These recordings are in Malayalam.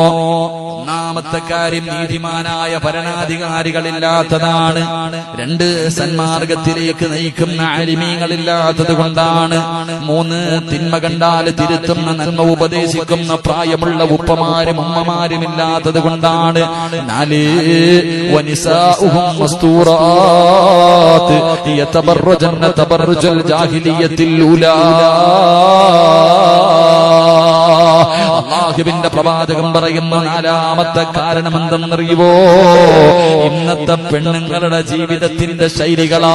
ഒന്നാമത്തെ കാര്യം നീതിമാനായ ഭരണാധികാരികളില്ലാത്തതാണ്. രണ്ട് സന്മാർഗത്തിലേക്ക് നയിക്കുന്ന അരിമീങ്ങളില്ലാത്തത് കൊണ്ടാണ്. മൂന്ന് തിന്മ കണ്ടാൽ തിരുത്തുന്ന നന്മ ഉപദേശിക്കുന്ന പ്രായമുള്ള ഉപ്പമാരും ഉമ്മമാരും ഇല്ലാത്തത് കൊണ്ടാണ്. നാല് ജാഹിലിയത്തിൽ ഉലാ. അള്ളാഹുവിന്റെ പ്രവാചകം പറയുന്ന നാലാമത്തെ കാരണം എന്തെന്നറിയുവോ ഇന്നത്തെ പെണ്ണുങ്ങളുടെ ജീവിതത്തിന്റെ ശൈലികളാ.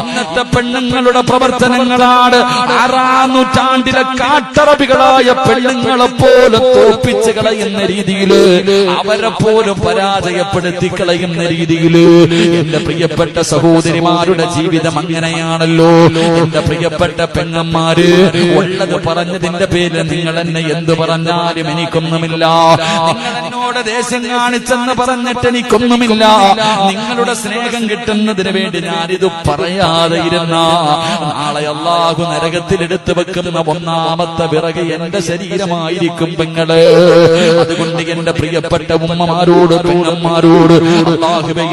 ഇന്നത്തെ പെണ്ണുങ്ങളുടെ പ്രവർത്തനങ്ങളാണ് ആറാം നൂറ്റാണ്ടിലെ കാട്ടറബികളായ പെണ്ണുങ്ങളെ പോലും തോപ്പിച്ച് കളയുന്ന രീതിയിൽ അവരെ പോലും പരാജയപ്പെടുത്തി കളയുന്ന രീതിയിൽ എന്റെ പ്രിയപ്പെട്ട സഹോദരിമാരുടെ ജീവിതം അങ്ങനെയാണല്ലോ. എന്റെ പ്രിയപ്പെട്ട പെങ്ങന്മാര് ഉള്ളത് പറഞ്ഞതിന്റെ പേരിൽ നിങ്ങൾ എന്നെ എന്ത് പറഞ്ഞാലും എനിക്കൊന്നുമില്ല. നിങ്ങൾ എന്നോട് ദേശം കാണിച്ചെന്ന് പറഞ്ഞിട്ട് എനിക്കൊന്നുമില്ല നിങ്ങളുടെ സ്നേഹം കിട്ടുന്നതിന് വേണ്ടി ഞാനിത് പറയാതെ ഇരുന്ന നാളെ അള്ളാഹു നരകത്തിൽ എടുത്തു വെക്കുന്ന ഒന്നാമത്തെ വിറക് എന്റെ ശരീരമായിരിക്കും പെങ്ങൾ. അതുകൊണ്ട് പ്രിയപ്പെട്ട ഉമ്മമാരോട് പെങ്ങന്മാരോട്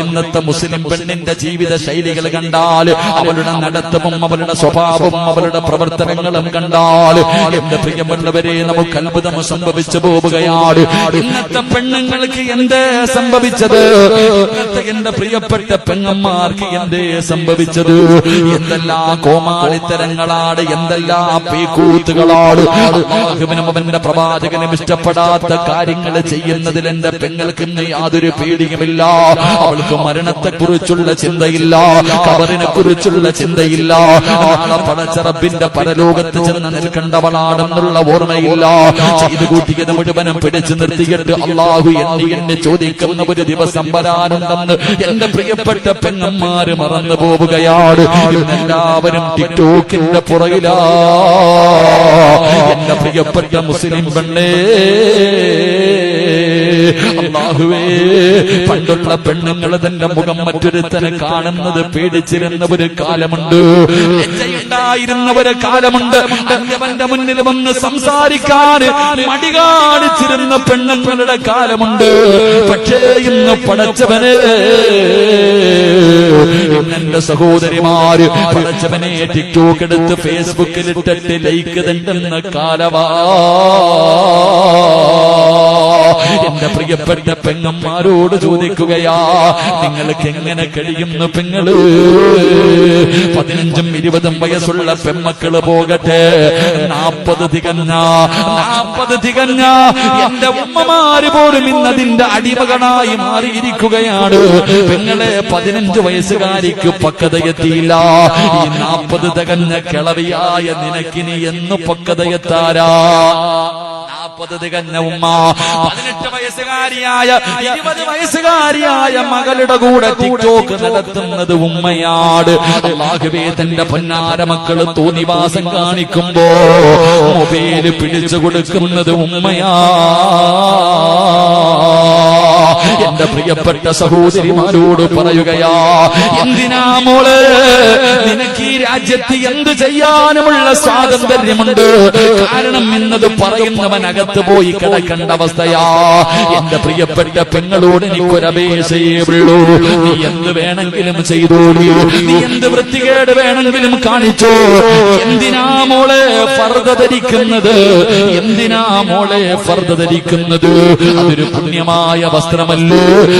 ഇന്നത്തെ മുസ്ലിം പെണ്ണിന്റെ ജീവിത ശൈലികൾ കണ്ടാൽ അവളുടെ നടത്തവും അവളുടെ സ്വഭാവവും അവളുടെ പ്രവർത്തനങ്ങളും കണ്ടാൽ എന്റെ പ്രിയമുള്ളവരെ നമുക്ക് അത്ഭുതം സംഭവിച്ചു പോവുകയാണ്. ഇന്നത്തെ പെണ്ണുങ്ങൾക്ക് എന്തേ സംഭവിച്ചത്? എന്റെ പ്രിയപ്പെട്ട പെങ്ങന്മാർക്ക് എന്തേ സംഭവിച്ചത്? എന്തെല്ലാം കോമാളിത്തരങ്ങളാണ് എന്തെല്ലാം പീക്കൂത്തുകളാണ്? പ്രവാചകനും ഇഷ്ടപ്പെടാത്ത കാര്യങ്ങൾ ചെയ്യുന്നതിൽ എന്റെ പെങ്ങൾക്ക് യാതൊരു പേടിയുമില്ല അവൾക്ക് മരണത്തെ കുറിച്ചുള്ള ചിന്തയില്ല. കബറിനെ കുറിച്ചുള്ള ചിന്തയില്ല. നാളെ പടച്ചറബിന്റെ പരലോകത്ത് ചെന്ന് നിൽക്കേണ്ടവളാണെന്നുള്ള ഓർമ്മയില്ല. ചെയ്തു കൂട്ടിയത് മുഴുവനും പിടിച്ചു നിർത്തിയിട്ട് അള്ളാഹു എന്നെ എന്നെ ചോദിക്കുന്ന ഒരു ദിവസം വരാനുണ്ടെന്ന് എന്റെ പ്രിയപ്പെട്ട പെങ്ങന്മാര് മറന്നു പോവുകയാണ്. എല്ലാവരും ടിക്ടോക്കിന്റെ പുറകിലാ. എന്റെ പ്രിയപ്പെട്ട മുസ്ലിം പെണ്ണേ. അള്ളാഹുവേ പണ്ടുള്ള പെണ്ണുങ്ങൾ തന്റെ മുഖം മറ്റൊരുത്തനെ കാണുന്നത് പേടിച്ചിരുന്ന ഒരു കാലമുണ്ട്. ഉണ്ടായിരുന്ന ഒരു കാലമുണ്ട്. അവന്റെ മുന്നിൽ വന്ന് സംസാരിക്കാൻ മടി കാണിച്ചിരുന്ന പെണ്ണുങ്ങളുടെ കാലമുണ്ട്. പക്ഷേ ഇന്ന് പടച്ചവന് എന്റെ സഹോദരിമാര് പടച്ചവനെ ടിക്ടോക്ക് എടുത്ത് ഫേസ്ബുക്കിൽ ഇട്ടിട്ട് ലൈക്ക് തന്നെ കാലവാ. എന്റെ പ്രിയപ്പെട്ട പെങ്ങന്മാരോട് ചോദിക്കുകയാ നിങ്ങൾക്ക് എങ്ങനെ കഴിയുന്നു പെങ്ങൾ? പതിനഞ്ചും ഇരുപതും വയസ്സുള്ള പെമ്മക്കൾ പോകട്ടെ. നാപ്പത് തികഞ്ഞ നാപ്പത് തികഞ്ഞ എന്റെ ഉമ്മമാര് പോലും ഇന്നതിന്റെ അടിമകളായി മാറിയിരിക്കുകയാണ്. പെങ്ങളെ പതിനഞ്ച് വയസ്സുകാരിക്ക് പക്വതയെത്തിയില്ല. ഈ നാപ്പത് തികഞ്ഞ കിളവിയായ നിനക്കിനി എന്ന് പക്വതയെത്താരാ തികഞ്ഞ ഉമ്മ. പതിനെട്ട് വയസ്സുകാരിയായ ഇരുപത് വയസ്സുകാരിയായ മകളുടെ കൂടെ ടിക്ടോക്ക് നടത്തുന്നത് ഉമ്മയാട് അള്ളാഹുവേ തന്റെ പൊന്നാര മക്കൾ തോന്നിവാസം കാണിക്കുമ്പോ മൊബൈൽ പിടിച്ചു കൊടുക്കുന്നത് ഉമ്മയാ. എന്റെ പ്രിയപ്പെട്ട സഹോദരിമാരോട് പറയുകയാ എന്തിനാ മോൾ? നിനക്ക് ഈ രാജ്യത്ത് എന്ത് ചെയ്യാനുമുള്ള സ്വാതന്ത്ര്യമുണ്ട്? കാരണം എന്നത് പറയുന്നവൻ അകത്ത് പോയി കിടക്കേണ്ട അവസ്ഥയാ. എന്റെ പ്രിയപ്പെട്ട പെങ്ങളോട് എനിക്കൊരപേക്ഷയേ ഉള്ളൂ. നീ എന്ത് വേണമെങ്കിലും ചെയ്തോളൂ. നീ എന്ത് വൃത്തികേട് വേണമെങ്കിലും കാണിച്ചോ. എന്തിനാ മോളെ ഫർദ ധരിക്കുന്നത്? എന്തിനാ മോളെ ഫർദ ധരിക്കുന്നത്? അതൊരു പുണ്യമായ വസ്ത്രമല്ലേ.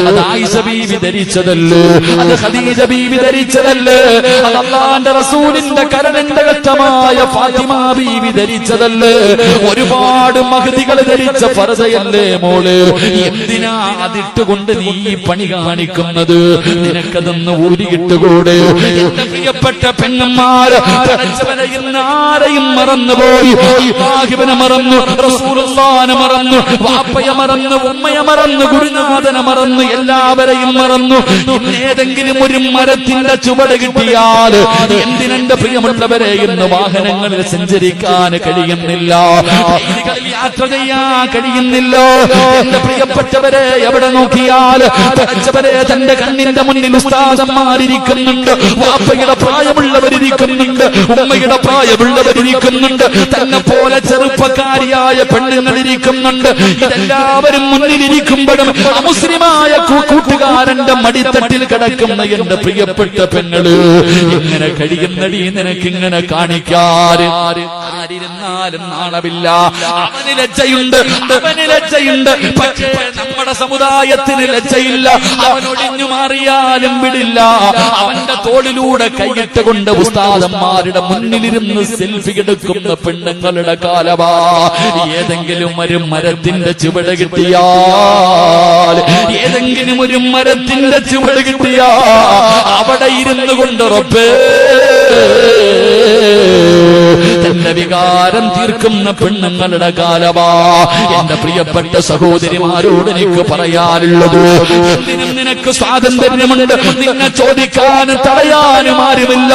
അത് ആയിഷ ബീവി ധരിച്ചതല്ലേ അത് ഖദീജ ബീവി ധരിച്ചതല്ലേ അത് അള്ളാന്റെ റസൂലിന്റെ കരണിന്റെ ഘട്ടമായ ഫാത്തിമ ബീവി ധരിച്ചതല്ലേ ഒരുപാട് മഹതികൾ ധരിച്ച ഫർദയല്ലേ മോൾ? എന്തിനാ അതിട്ടുകൊണ്ട് നീ പണി കാണിക്കുന്നത്? നിനക്കതൊന്ന് ഊരിയിട്ടുകൂടെ? എന്റെ പ്രിയപ്പെട്ട പെങ്ങന്മാര് ആരെയും മറന്നുപോയി. മറന്നു റസൂലുള്ളാനെ മറന്നു വാപ്പയെ മറന്നു ഉമ്മയെ മറന്നു ഗുരുനാഥനെ മറന്നു എല്ലാവരെയും മറന്നു. ഏതെങ്കിലും ഒരു മരത്തിന്റെ ചുവട് കിട്ടിയാൽ എന്തിനെന്റെ പ്രിയമുള്ളവരെ ഇന്ന് വാഹനങ്ങളിൽ സഞ്ചരിക്കാൻ കഴിയുന്നില്ല. യാത്ര ചെയ്യാൻ കഴിയുന്നില്ല. എന്റെ പ്രിയപ്പെട്ടവരെ എവിടെ നോക്കിയാൽ പഠിച്ചവരെ തന്റെ കണ്ണിന്റെ മുന്നിൽ ഉസ്താദന്മാരിക്കുന്നുണ്ട് വാപ്പയുടെ പ്രായമുള്ളവരിരിക്കുന്നുണ്ട്. ഉമ്മയുടെ പ്രായമുള്ളവരിരിക്കുന്നുണ്ട്. തന്നെ പോലെ ചെറുപ്പക്കാരിയായ പെണ്ണുങ്ങളിരിക്കുന്നുണ്ട്. ഇതെല്ലാവരും മുന്നിലിരിക്കുമ്പോഴും അമുസ്ലിമായ കൂ- കൂട്ടുകാരന്റെ മടിത്തട്ടിൽ കിടക്കുന്ന എന്റെ പ്രിയപ്പെട്ട പെങ്ങൾ. ഇങ്ങനെ കഴിയുന്നടി നിനക്ക് ഇങ്ങനെ കാണിക്കാറ്. ആരിരുന്നാലും നാണമില്ല. അവന് ലജ്ജയുണ്ട് അവന് ലജ്ജയുണ്ട്. പക്ഷേ നമ്മുടെ സമുദായത്തിന് ലജ്ജയില്ല. അവൻ ഒഴിഞ്ഞു മാറിയാലും വിടില്ല. അവന്റെ തോളിലൂടെ കൈയിട്ട് കൊണ്ട് ഉസ്താദന്മാരുടെ മുന്നിലിരുന്ന് സെൽഫി എടുക്കുന്ന പെണ്ണുങ്ങളുടെ കാലമാ ഏതെങ്കിലും ഒരു മരത്തിന്റെ ചുവട് കിട്ടിയാൽ ഏതെങ്കിലും ഒരു മരത്തിന്റെ ചുവട് കിട്ടിയ അവിടെ ഇരുന്നു കൊണ്ട് റബ്ബേ തന്റെ വികാരം തീർക്കുന്ന പെണ്ണുങ്ങളുടെ കാലമാ എന്റെ പ്രിയപ്പെട്ട സഹോദരിമാരോട് എനിക്ക് പറയാനുള്ളത് എന്തിനും നിനക്ക് സ്വാതന്ത്ര്യമുണ്ട്. നിന്നെ ചോദിക്കാനും തടയാനും ആരുമില്ല.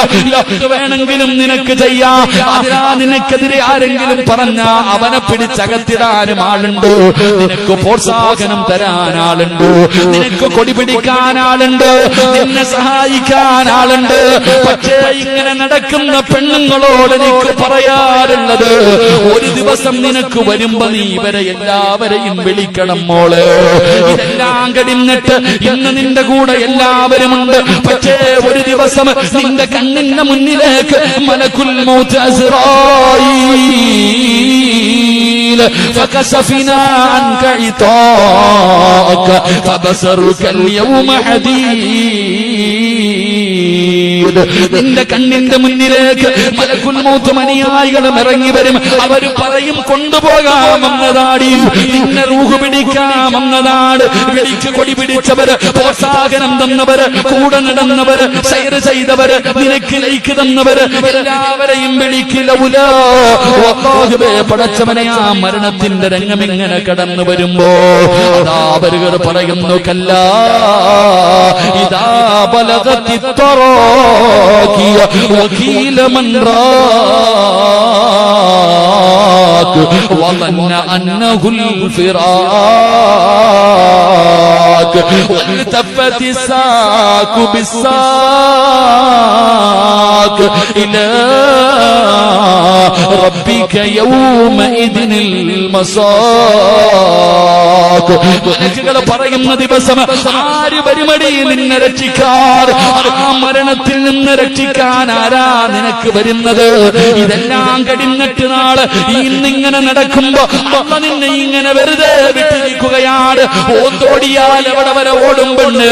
വേണമെങ്കിലും നിനക്ക് ചെയ്യാം. അതിനാ നിനക്കെതിരെ ആരെങ്കിലും പറഞ്ഞ അവനെ പിടിച്ചകത്തിടാനും ആളുണ്ട്. നിനക്ക് പ്രോത്സാഹനം തരാൻ ആളുണ്ട്. നിനക്ക് കൊടി പിടിക്കാൻ ആളുണ്ട്. നിന്നെ സഹായിക്കാൻ ആളുണ്ട്. പക്ഷേ ഇങ്ങനെ നടക്കുന്ന പെണ്ണുങ്ങളോട് എനിക്ക് പറയാറുള്ളത് ഒരു ദിവസം നിനക്ക് വരുമ്പോ നീ ഇവരെ എല്ലാവരെയും വിളിക്കണം മോൾ. ഇതെല്ലാം കടിഞ്ഞിട്ട് ഇന്ന് നിന്റെ കൂടെ എല്ലാവരും ഉണ്ട് പക്ഷേ ഒരു ദിവസം നിന്റെ കണ്ണിന്റെ മുന്നിലേക്ക് മലക്കുൽ മൗത്ത് അസ്റായീൽ فكشفنا عنك عطاءك فبصرك اليوم حديد നിന്റെ കണ്ണിന്റെ മുന്നിലേക്ക് മലക്കുൽ മൗത്ത് മനിയായികളും ഇറങ്ങി വരും. അവർ പറയും കൊണ്ടുപോകാമെന്നതാടി. നിന്നെ റൂഹ് പിടിക്കാമെന്നതാണ്. വിളിക്ക് കൊടി പിടിച്ചവര് പ്രോത്സാഹനം തന്നവര് കൂടെ നടന്നവര് സൈർ ചെയ്തവര് നിനക്ക് ലൈക്ക് തന്നവര് എല്ലാവരെയും വിളിക്കില്ല പടച്ചവനെ ആ മരണത്തിന്റെ രംഗം ഇങ്ങനെ കടന്നു വരുമ്പോ അവരുകൾ പറയുന്നു കല്ല ഇതാ کیا وکیل من راک وظن أنه الفراق. والتفت الساق بالساق إلى ربك يومئذ المساق മലക്കുകൾ പറയുന്ന ദിവസം ആര് പരിമടി നിന്നെ രക്ഷിക്കാൻ ആ മരണത്തിൽ നിന്ന് രക്ഷിക്കാൻ ആരാ നിനക്ക് വരുന്നത് ഇതെല്ലാം കടിഞ്ഞിട്ട് നാള് ഇന്നിങ്ങനെ നടക്കുമ്പോ അമ്മ നിന്നെ ഇങ്ങനെ വെറുതെ വിട്ടിരിക്കുകയാണ് ഓന്തോടിയാൽ എവിടെ വരെ ഓടും പെണ്ണ്?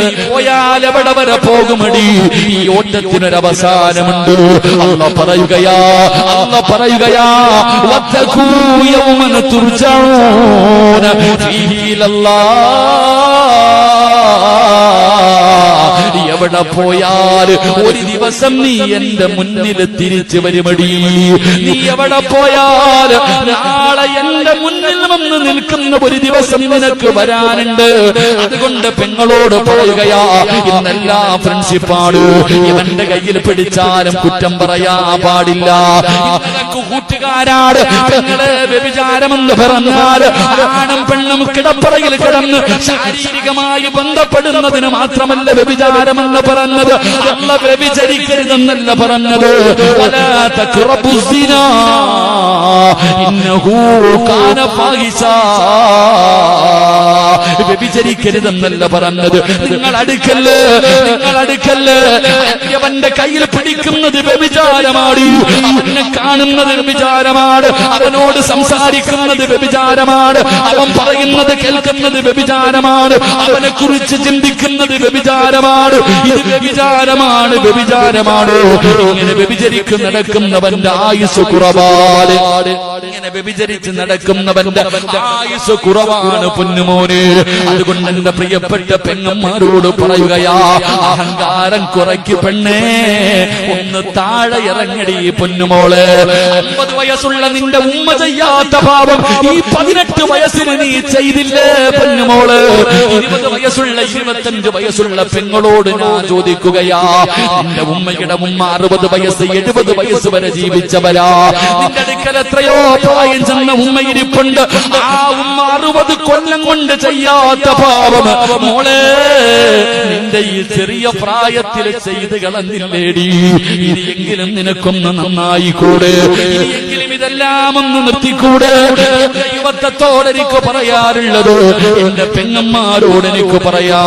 നീ പോയാൽ എവിടെ വരെ പോകുമടി? ഈ ഓട്ടത്തിനൊരവസാനമുണ്ട്. അല്ല പറയുകയാ അല്ല പറയുകയാ വത്തഖൂ യൗമന തുർജഊന എവിടെ പോയാൽ ഒരു ദിവസം നീ എന്റെ മുന്നിൽ തിരിച്ചു വരുമടി. നീ എവിടെ പോയാൽ നാളെ എന്റെ മുന്നിൽ വന്ന് നിൽക്കുന്ന ഒരു ദിവസം നിനക്ക് വരാനുണ്ട്. അതുകൊണ്ട് പെങ്ങളോട് പറയുകയാ ഇന്നെല്ലാ ഫ്രണ്ട്ഷിപ്പാണ്. ഇവന്റെ കയ്യിൽ പിടിച്ചാലും കുറ്റം പറയാ പാടില്ല. പെങ്ങളെ വ്യഭിചാരമെന്ന് പറഞ്ഞാൽ ആണും പെണ്ണും കിടപ്പറയിൽ കിടന്ന് ശാരീരികമായി ബന്ധപ്പെടുന്നതിന് മാത്രമല്ല വ്യഭിചാരമെന്ന് പറഞ്ഞത്. അല്ല വ്യഭിചരിക്കരുതെന്നല്ല പറഞ്ഞത്. ഇന്നഹൂ കാന വ്യഭിചരിക്കരുതെന്നല്ല പറഞ്ഞത്. നിങ്ങൾ അടുക്കല്ല് നിങ്ങൾ അടുക്കല്ല് അവന്റെ കയ്യിൽ പിടിക്കുന്നത് വ്യഭിചാരമാണ് അവനെ കാണുന്നത് വ്യഭിചാരമാണ്. അവനോട് സംസാരിക്കുന്നത് വ്യഭിചാരമാണ്. അവൻ പറയുന്നത് കേൾക്കുന്നത് വ്യഭിചാരമാണ്. അവനെ കുറിച്ച് ചിന്തിക്കുന്നത് വ്യഭിചാരമാണ്. ഇത് വ്യഭിചാരമാണ് വ്യഭിചാരമാണ്? ഇങ്ങനെ വ്യഭിചരിക്ക് നടക്കുന്നവന്റെ ആയുസ് കുറവാണ്. ഇങ്ങനെ വ്യഭിചരിച്ച് നടക്കുന്നവന്റെ ആയുസ് കുറവാണ് പൊന്നുമോനെ. അതുകൊണ്ട് എന്റെ പ്രിയപ്പെട്ട പെങ്ങന്മാരോട് പറയുകയാ അഹങ്കാരം കുറയ്ക്ക് പെണ്ണേ. ഒന്ന് താഴെ ഇറങ്ങടി പൊന്നുമോൾ. അമ്പത് വയസ്സുള്ള നിന്റെ ഉമ്മ ചെയ്യാത്ത പാപം ഈ പതിനെട്ട് വയസ്സിന് നീ ചെയ്തില്ലേ പൊന്നുമോൾ. ഇരുപത് വയസ്സുള്ള ഇരുപത്തഞ്ച് വയസ്സുള്ള പെങ്ങളോട് ഞാൻ ചോദിക്കുകയാ നിന്റെ ഉമ്മയുടെ ഉമ്മ അറുപത് വയസ്സ് എഴുപത് വയസ്സ് വരെ ജീവിച്ചവരാ. നിന്റെ അടുക്കൽ എത്രയോ പ്രായം ഉമ്മയിരിപ്പുണ്ട്. ഉമ്മ ആ ഉമ്മ അറുപത് കൊല്ലം കൊണ്ട് ചെയ്യാത്ത പാപം. മോളെ നിന്റെ ഈ ചെറിയ പ്രായത്തിൽ ചെയ്ത് കളഞ്ഞില്ലേടി. ഇനിയെങ്കിലും നിനക്കൊന്ന് നന്നായി കൂടെ ഇനിയെങ്കിലും ഇതെല്ലാം ഒന്ന് നിർത്തിക്കൂടെ. എനിക്ക് പറയാറുള്ളത്. എന്റെ പെങ്ങന്മാരോട് എനിക്ക് പറയാ